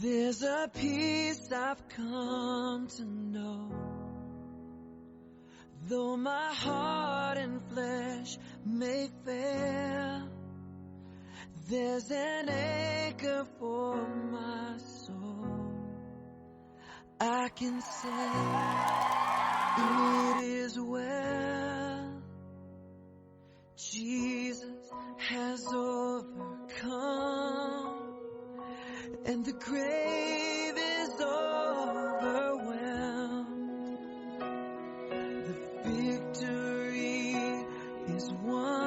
There's a peace I've come to know. Though my heart and flesh may fail, there's an anchor for my soul. I can say it is well. Jesus has overcome and the grave is overwhelmed. The victory is won.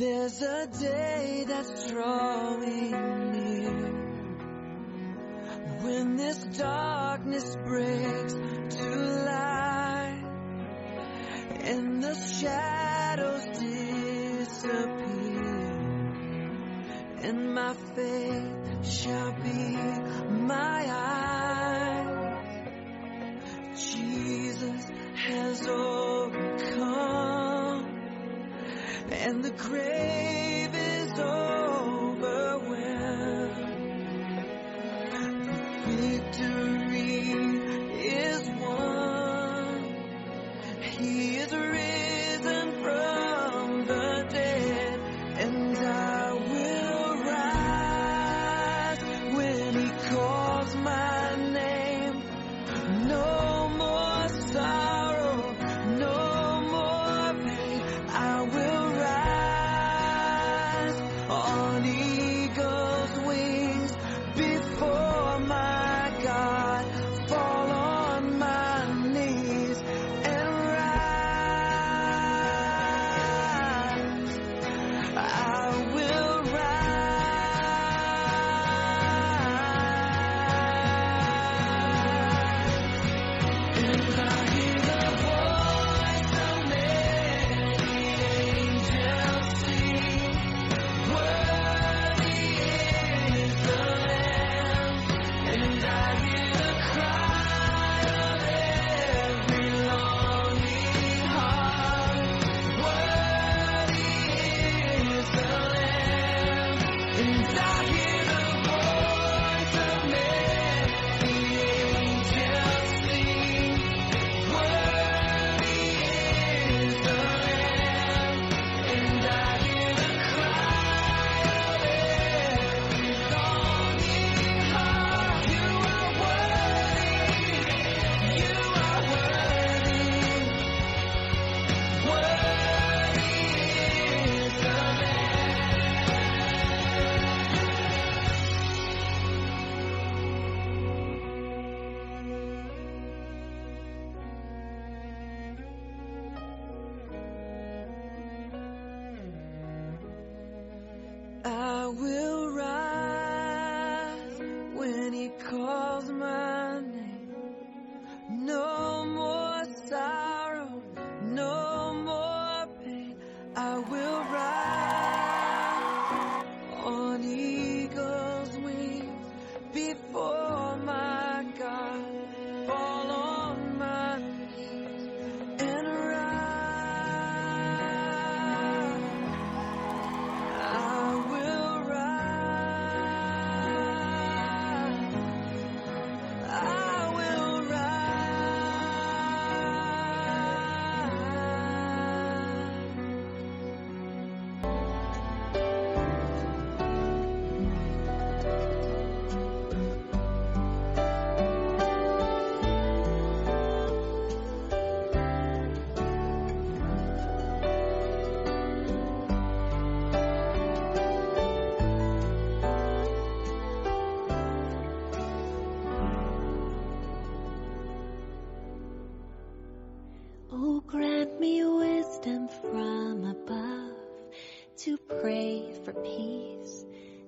There's a day that's drawing near when this darkness breaks to light and the shadows disappear and my faith shall be my eyes. Jesus has overcome and the grave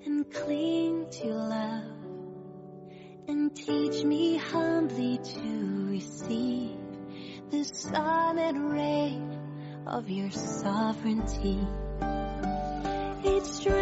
and cling to love and teach me humbly to receive the silent and rain of your sovereignty. It's true.